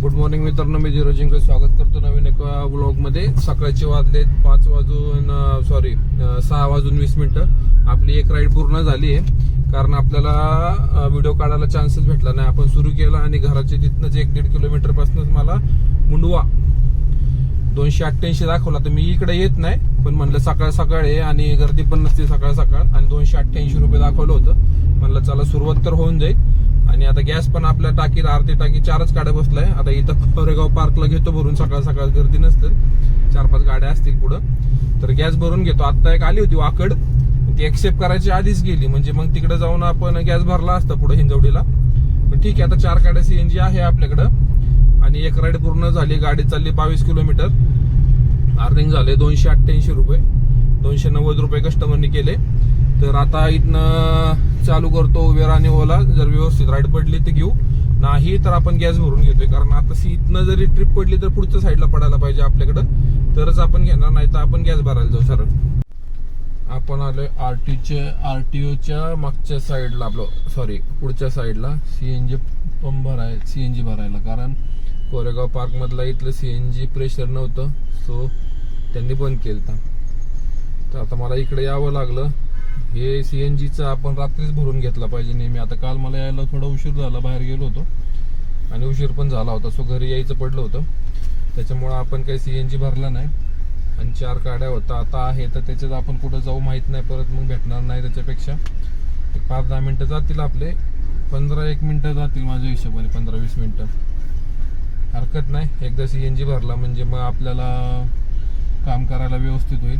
Good morning मित्रांनो मी धीरज स्वागत करतो नवीन एका ब्लॉगमध्ये सकाळचे वाजले पाच वाजून सॉरी सहा वाजून वीस मिनिटं. आपली एक राईड पूर्ण झाली आहे कारण आपल्याला व्हिडिओ काढायला चान्सच भेटला नाही. आपण सुरू केला आणि घराच्या तिथनंच एक दीड किलोमीटरपासूनच मला मुंडवा. दोनशे अठ्ठ्याऐंशी दाखवला तर मी इकडे येत नाही. पण म्हणलं सकाळ सकाळ आहे आणि गर्दी पण नसते सकाळ सकाळ. आणि दोनशे अठ्ठ्याऐंशी रुपये दाखवलं होतं. म्हणलं चला सुरुवात तर होऊन जाईल. आणि आता गॅस पण आपल्या टाकीत अर्धी टाकी चारच गाड्या बसलाय आता इथं कोरेगाव पार्कला घेतो भरून सकाळ सकाळ गर्दी नसते. चार पाच गाड्या असतील पुढं. तर गॅस भरून घेतो. आता एक आली होती वाकड. ती एक्सेप्ट करायची आधीच गेली. म्हणजे मग तिकडे जाऊन आपण गॅस भरला असता पुढे हिंजवडीला. पण ठीक आहे आता चार गाड्या सीएनजी आहे आपल्याकडं. आणि एक राईड पूर्ण झाली. गाडी चालली बावीस किलोमीटर. अर्निंग झाले दोनशे अठ्ठ्याऐंशी रुपये. दोनशे नव्वद रुपये कस्टमरनी केले. तर आता इथनं चालू करतो उबेर आणि ओला. जर व्यवस्थित राईड पडली तर घेऊ. नाही तर आपण गॅस भरून घेतोय. कारण आता सी इथनं जरी ट्रिप पडली तर पुढच्या साईडला पडायला पाहिजे आपल्याकडं. तरच आपण घेणार नाही तर आपण गॅस भरायला जाऊ सरळ. आपण आलोय टी आरटीओच्या मागच्या साईडला आपलं सॉरी पुढच्या साईडला सीएनजी पंप भराय सीएनजी भरायला. कारण कोरेगाव पार्क मधला इथलं सीएनजी प्रेशर नव्हतं. सो त्यांनी बंद केलं तर आता मला इकडे यावं लागलं. हे सी एन जीचं आपण रात्रीच भरून घेतला पाहिजे नेहमी. आता काल मला यायला थोडा उशीर झाला बाहेर गेलो होतो. आणि उशीर पण झाला होता सो घरी यायचं पडलं होतं. त्याच्यामुळं आपण काही सी एन जी भरला नाही. आणि चार गाड्या होता आता आहे तर त्याच्यात आपण कुठं जाऊ माहीत नाही परत मग भेटणार नाही त्याच्यापेक्षा. एक पाच दहा मिनटं जातील आपले पंधरा एक मिनटं जातील माझ्या हिशोबाने पंधरा वीस मिनटं. हरकत नाही एकदा सी एन जी भरला म्हणजे मग आपल्याला काम करायला व्यवस्थित होईल.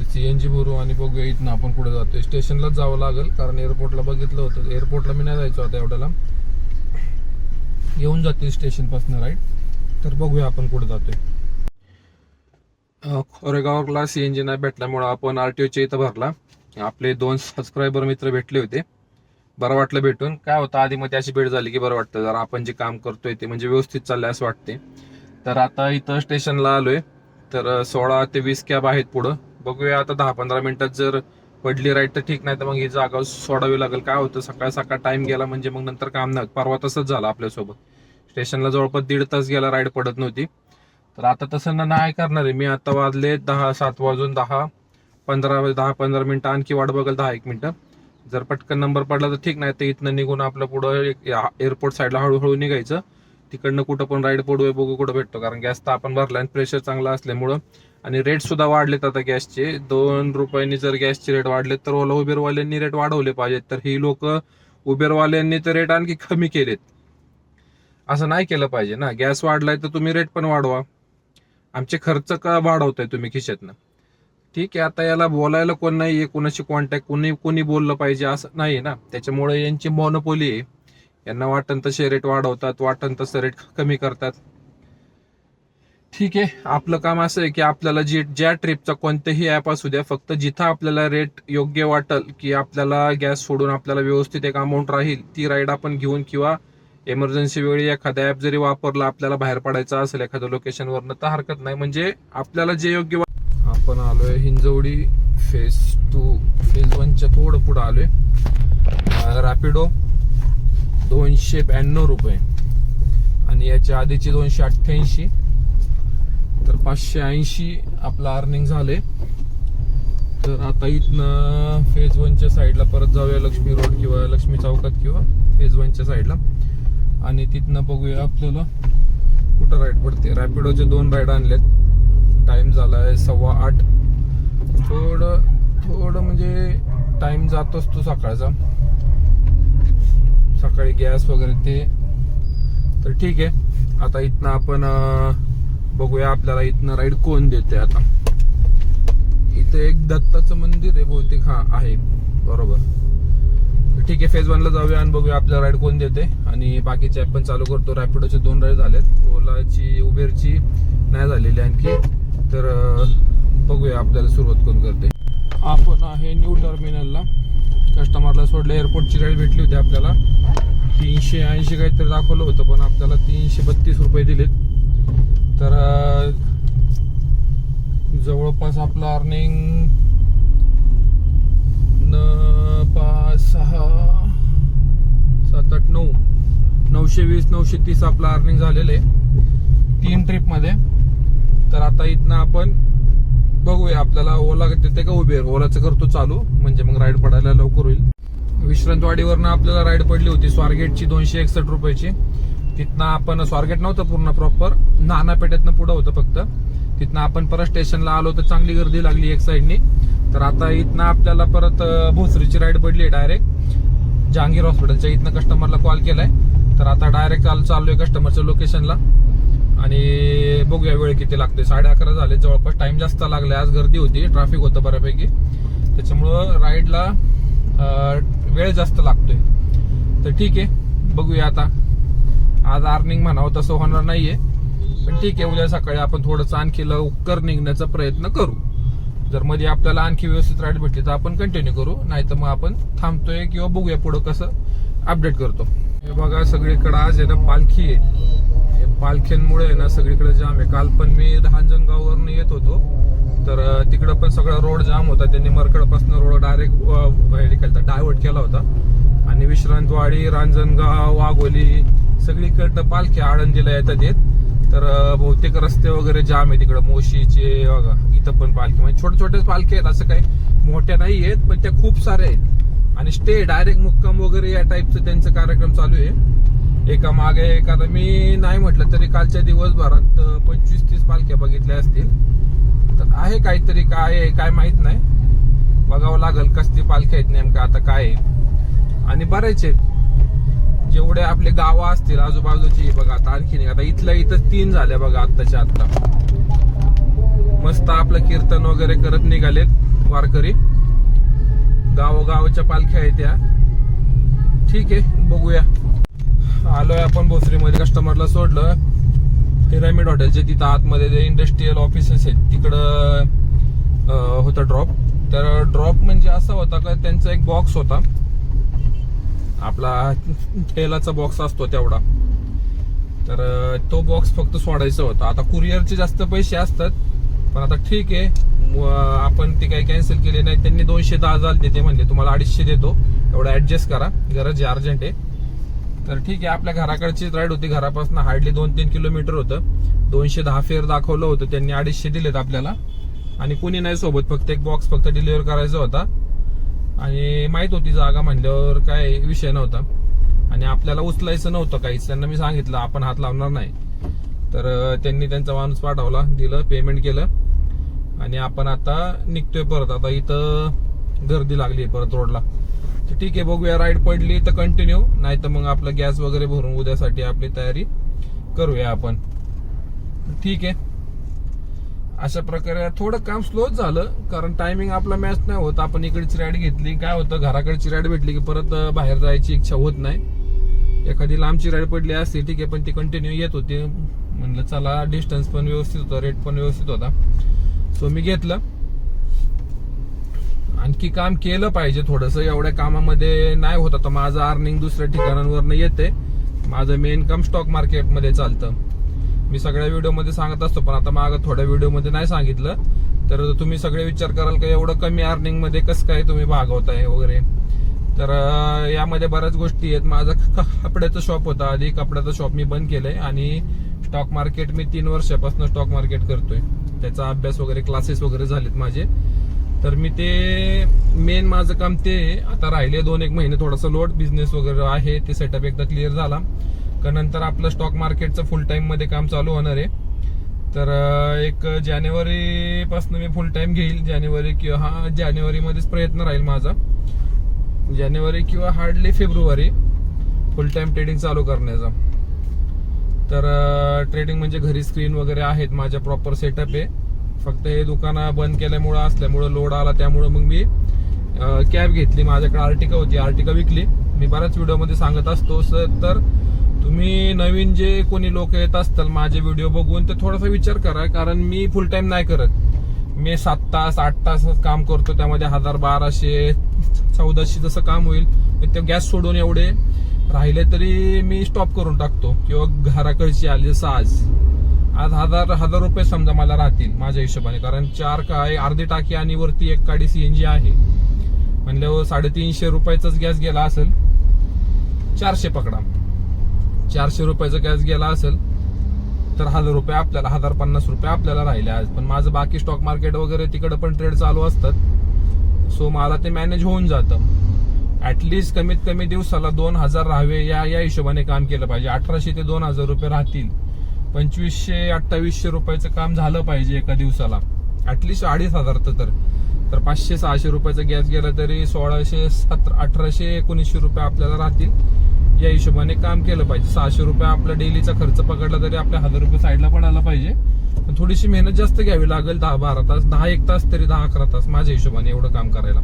तर सी एन जी भरू आणि बघूया इथनं आपण कुठे जातोय. स्टेशनलाच जावं लागेल कारण एअरपोर्टला बघितलं होतं. एअरपोर्टला मी नाही जायचो आता एवढ्याला. येऊन जाते स्टेशनपासून राईट तर बघूया आपण कुठे जातोय. खोरेगावला सी एन जी नाही भेटल्यामुळं आपण आर टी ओच्या इथं भरला. आपले दोन सबस्क्रायबर मित्र भेटले होते. बरं वाटलं भेटून. काय होतं आधी मध्ये अशी भेट झाली की बरं वाटतं. जरा आपण जे काम करतोय ते म्हणजे व्यवस्थित चाललंय असं वाटते तर आता इथं स्टेशनला आलोय. तर सोळा ते वीस कॅब आहेत पुढं. बघूया आता दहा पंधरा मिनिटात जर पडली राईट तर ठीक नाही तर मग ही जागा सोडावी लागेल. काय होतं? सकाळ सकाळ टाइम गेला म्हणजे मग नंतर काम नाही परवा तसंच झालं आपल्यासोबत. स्टेशनला जवळपास दीड तास गेला राईड पडत नव्हती. तर आता तसं ना नाही करणार आहे. मी आता वाजले दहा सात वाजून दहा पंधरा दहा पंधरा मिनटं आणखी वाट बघेल दहा एक मिनटं. जर पटकन नंबर पडला तर ठीक नाही तर इथनं निघून आपलं पुढं एअरपोर्ट साईडला हळूहळू निघायचं. तिकडनं कुठं पण राईड पडूया बघू कुठं भेटतो. कारण गॅस तर आपण भरला आणि प्रेशर चांगला असल्यामुळं आणि रेट सुद्धा वाढलेत आता गॅसचे. दोन रुपयांनी जर गॅसचे रेट वाढले तर ओला उबेरवाल्यांनी रेट वाढवले पाहिजेत. तर ही लोक उबेरवाल्यांनी तर रेट आणखी कमी केलेत. असं नाही केलं पाहिजे ना. गॅस वाढलाय तर तुम्ही रेट पण वाढवा. आमचे खर्च का वाढवताय तुम्ही खिशातनं? ठीक आहे आता याला बोलायला कोण नाहीये कोणाशी कॉन्टॅक्ट कोणी कोणी बोललं पाहिजे असं नाही ना. त्याच्यामुळे यांची मॉनोपोली आहे. यांना वाटण तसे रेट वाढवतात वाटण तसं रेट कमी करतात. ठीक आहे. आपलं काम असं आहे की आपल्याला जी ज्या ट्रिपचा कोणतंही ॲप असू द्या फक्त जिथं आपल्याला रेट योग्य वाटेल की आपल्याला गॅस सोडून आपल्याला व्यवस्थित एक अमाऊंट राहील ती राईड आपण घेऊन किंवा इमर्जन्सी वेळी एखादा ऍप जरी वापरला आपल्याला बाहेर पडायचं असेल एखाद्या लोकेशनवरनं तर हरकत नाही. म्हणजे आपल्याला जे योग्य आपण आलोय हिंजवडी फेज टू फेज वनच्या थोडं पुढं आलोय. रॅपिडो दोनशे ब्याण्णव रुपये. आणि याच्या आधीची दोनशे अठ्ठ्याऐंशी. पाचशे ऐंशी आपलं अर्निंग झाले. तर आता इथनं फेज वनच्या साईडला परत जाऊया लक्ष्मी रोड किंवा लक्ष्मी चौकात किंवा फेज वनच्या साईडला आणि तिथनं बघूया आपल्याला कुठं राईड पडते. रॅपिडोचे दोन राईड आणलेत. टाइम झाला आहे सव्वा आठ. थोडं थोडं म्हणजे टाइम जातोच तो सकाळचा. सकाळी गॅस वगैरे ते. तर ठीक आहे. आता इथनं आपण बघूया आपल्याला इथनं राईड कोण देते आता. इथे एक दत्ताचं मंदिर आहे बहुतेक हा आहे. बरोबर. ठीक आहे फेज वनला जाऊया आणि बघूया आपल्याला राईड कोण देते आणि बाकीचे ॲप पण चालू करतो. रॅपिडोचे दोन राईड झालेत. ओलाची उबेरची नाही झालेली आणखी. तर बघूया आपल्याला सुरुवात कोण करते आपण आहे न्यू टर्मिनलला कस्टमरला सोडलं एअरपोर्टची राईड भेटली होती आपल्याला. तीनशे ऐंशी काहीतरी दाखवलं होतं पण आपल्याला तीनशे बत्तीस रुपये दिलेत. तर जवळपास आपलं अर्निंग न पाच सहा सात आठ नऊ नऊशे वीस नऊशे तीस आपलं अर्निंग झालेलं आहे. तीन ट्रिपमध्ये तर आता इथनं आपण बघूया आपल्याला ओला देते का उबेर? ओलाचं करतो चालू म्हणजे मग राईड पडायला लवकर होईल. विश्रांतवाडीवरनं आपल्याला राईड पडली होती स्वारगेटची दोनशे एकसष्ट रुपयाची. तिथनं आपण स्वारगेट नव्हतं पूर्ण प्रॉपर नानापेठेतनं पुढं होतं फक्त. तिथनं आपण परत स्टेशनला आलो तर चांगली गर्दी लागली एक साईडनी तर आता इथनं आपल्याला परत भोसरीची राईड पडली डायरेक्ट जहांगीर हॉस्पिटलच्या इथनं कस्टमरला कॉल केलाय. तर आता डायरेक्ट चालू चाललोय कस्टमरच्या लोकेशनला आणि बघूया वेळ किती लागते साडे अकरा झाले जवळपास टाइम जास्त लागलाय. आज गर्दी होती ट्रॅफिक होतं बऱ्यापैकी. त्याच्यामुळं राईडला वेळ जास्त लागतोय. तर ठीक आहे बघूया आता. आज अर्निंग म्हणावं तसं होणार नाहीये. पण ठीक आहे उद्या सकाळी आपण थोडंसं आणखी लवकर निघण्याचा प्रयत्न करू. जर मध्ये आपल्याला आणखी व्यवस्थित राईड भेटली तर आपण कंटिन्यू करू. नाही तर मग आपण थांबतोय किंवा बघूया पुढं कसं अपडेट करतो. हे बघा सगळीकडे आज आहे ना पालखी आहे. हे पालख्यांमुळे आहे ना सगळीकडे जाम आहे. काल पण मी रांजणगाववरून येत होतो. तर तिकडं पण सगळा रोड जाम होता. त्यांनी मरकडपासून रोड डायरेक्ट डायव्हर्ट केला होता. आणि विश्रांतवाडी रांजणगाव वाघोली सगळीकडनं पालखी आळंदीला येतात येत. तर बहुतेक रस्ते वगैरे जाम आहे तिकडं मोशीचे बघा इथं पण पालखी म्हणजे छोटे छोटेच पालखी आहेत. असं काही मोठ्या नाही आहेत पण त्या खूप साऱ्या आहेत. आणि स्टे डायरेक्ट मुक्काम वगैरे या टाईपचं त्यांचं कार्यक्रम चालू आहे. एका मागे एक आता मी नाही म्हटलं तरी कालच्या दिवसभरात पंचवीस तीस पालख्या बघितल्या असतील. तर आहे काहीतरी काय आहे काय माहीत नाही. बघावं लागल कसली पालख्या आहेत नेमकं आता काय आहे. आणि बरेच आहेत. जेवढे आपले गावं असतील आजूबाजूची बघा आता आणखीन आता इथल्या इथं तीन झाल्या बघा आत्ताच्या आत्ता. मस्त आपलं कीर्तन वगैरे करत निघालेत वारकरी. गावोगावच्या पालख्या आहेत त्या. ठीक आहे बघूया. आलोय आपण भोसरीमध्ये कस्टमरला सोडलं. पिरामिड हॉटेलच्या तिथं आतमध्ये जे इंडस्ट्रीयल ऑफिसेस आहेत तिकडं होतं ड्रॉप तर ड्रॉप म्हणजे असा होता का त्यांचा एक बॉक्स होता. आपला तेलाचा बॉक्स असतो तेवढा. तर तो बॉक्स फक्त सोडायचा होता. आता कुरिअरचे जास्त पैसे असतात पण आता ठीक आहे. आपण ते काही कॅन्सल केले नाही. त्यांनी दोनशे दहा हजार देते म्हणले. तुम्हाला अडीचशे देतो. एवढं ऍडजस्ट करा. गरज आहे अर्जंट आहे. तर ठीक आहे आपल्या घराकडचीच राईड होती. घरापासून हार्डली दोन तीन किलोमीटर होतं. दोनशे दहा फेअर दाखवलं होतं. त्यांनी अडीचशे दिलेत आपल्याला. आणि कुणी नाही सोबत. फक्त एक बॉक्स फक्त डिलिव्हर करायचा होता. आणि माहीत होती जागा म्हणल्यावर काय विषय नव्हता. आणि आपल्याला उचलायचं नव्हतं काहीच. त्यांना मी सांगितलं आपण हात लावणार नाही. तर त्यांनी त्यांचा माणूस पाठवला दिलं पेमेंट केलं. आणि आपण आता निघतोय परत. आता इथं गर्दी लागली आहे परत रोडला. तर ठीक आहे बघूया. राईड पडली तर कंटिन्यू नाही तर मग आपलं गॅस वगैरे भरून उद्यासाठी आपली तयारी करूया आपण. ठीक आहे. अशा प्रकारे थोडं काम स्लोच झालं कारण टायमिंग आपला मॅच नाही होत. आपण इकडची राईड घेतली. काय होतं घराकडची राईड भेटली की परत बाहेर जायची इच्छा होत नाही. एखादी लांबची राईड पडली असती ठीक आहे पण ती कंटिन्यू येत होती. म्हणलं चला डिस्टन्स पण व्यवस्थित होता रेट पण व्यवस्थित होता. सो मी घेतलं. आणखी काम केलं पाहिजे थोडस. एवढ्या कामामध्ये नाही होत. आता माझं अर्निंग दुसऱ्या ठिकाणांवर येते. माझं मेन काम स्टॉक मार्केटमध्ये चालतं. मी सगळ्या व्हिडिओमध्ये सांगत असतो पण आता मागं थोड्या व्हिडिओमध्ये नाही सांगितलं. तर तुम्ही सगळे विचार कराल का एवढं कमी अर्निंगमध्ये कसं काय तुम्ही भागवताय वगैरे? तर यामध्ये बऱ्याच गोष्टी आहेत. माझं कपड्याचं शॉप होतं. आधी कपड्याचं शॉप मी बंद केलंय आणि स्टॉक मार्केट मी तीन वर्षापासून स्टॉक मार्केट करतोय. त्याचा अभ्यास वगैरे क्लासेस वगैरे झालेत माझे. तर मी ते मेन माझं काम ते आहे. आता राहिले दोन एक महिने थोडासा लोड बिझनेस वगैरे आहे. ते सेटअप एकदा क्लिअर झाला. का नंतर आपलं स्टॉक मार्केटचं फुल टाइममध्ये काम चालू होणार आहे. तर एक जानेवारी पासून मी फुल टाइम घेईल. जानेवारी किंवा हा जानेवारी मध्येच प्रयत्न राहील माझा. जानेवारी किंवा हार्डली फेब्रुवारी फुल टाइम ट्रेडिंग चालू करण्याचा. तर ट्रेडिंग म्हणजे घरी स्क्रीन वगैरे आहेत. माझ्या प्रॉपर सेटअप आहे. फक्त हे दुकानं बंद केल्यामुळं असल्यामुळं लोड आला. त्यामुळं मग मी कॅब घेतली. माझ्याकडे आर्टिका होती. आर्टिका विकली. मी बऱ्याच व्हिडिओमध्ये सांगत असतो सर तर तुम्ही नवीन जे कोणी लोक येत असतील माझे व्हिडिओ बघून ते थोडासा विचार करा कारण मी फुल टाइम नाही करत. मी सात तास आठ तास काम करतो त्यामध्ये हजार बाराशे चौदाशे जसं काम होईल ते गॅस सोडून एवढे राहिले तरी मी स्टॉप करून टाकतो. किंवा घराकडची आली जसं आज. आज हजार हजार रुपये समजा मला राहतील माझ्या हिशोबाने कारण चार काय अर्धी टाकी आणि वरती एक काडी सीएनजी आहे. म्हणल्यावर साडेतीनशे रुपयाचाच गॅस गेला असेल चारशे पकडा. चारशे रुपयाचा गॅस गेला असेल तर हजार रुपये आपल्याला हजार पन्नास रुपये आपल्याला राहिले आज. पण माझं बाकी स्टॉक मार्केट वगैरे तिकडं पण ट्रेड चालू असतात. सो मला ते मॅनेज होऊन जातं. ऍटलिस्ट कमीत कमी दिवसाला दोन हजार राहावे या या हिशोबाने काम केलं पाहिजे. अठराशे ते दोन हजार रुपये राहतील. पंचवीसशे अठ्ठावीसशे रुपयाचं काम झालं पाहिजे एका दिवसाला. ऍटलिस्ट अडीच हजार तर तर. तर पाचशे सहाशे रुपयाचा गॅस गेला तरी सोळाशे सतरा अठराशे एकोणीसशे रुपये आपल्याला राहतील. या हिशोबाने काम केलं पाहिजे. सहाशे रुपये आपला डेलीचा खर्च पकडला तरी आपल्या हजार रुपये साईडला पण आला पाहिजे. पण थोडीशी मेहनत जास्त घ्यावी लागेल दहा बारा तास दहा एक तास तरी दहा अकरा तास माझ्या हिशोबाने एवढं काम करायला.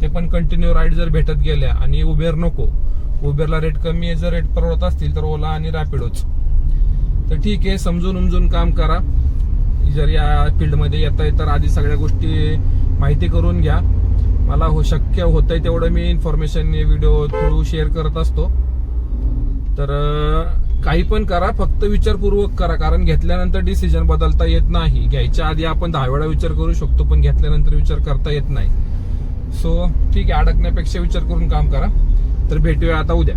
ते पण कंटिन्यू राईड जर भेटत गेल्या आणि उबेर नको उबेरला रेट कमी आहे जर रेट परवडत असतील तर ओला आणि रॅपिडोच तर ठीक आहे समजून उमजून काम करा. जर या फील्डमध्ये येत आहे तर आधी सगळ्या गोष्टी माहिती करून घ्या. मला हो शक्य होतंय तेवढं मी इन्फॉर्मेशन व्हिडिओ थ्रू शेअर करत असतो. तर काही पण करा फक्त विचारपूर्वक करा कारण घेतल्यानंतर डिसिजन बदलता येत नाही. घ्यायच्या आधी आपण दहा वेळा विचार करू शकतो पण घेतल्यानंतर विचार करता येत नाही. सो ठीक आहे अडकण्यापेक्षा विचार करून काम करा. तर भेटूया आता उद्या.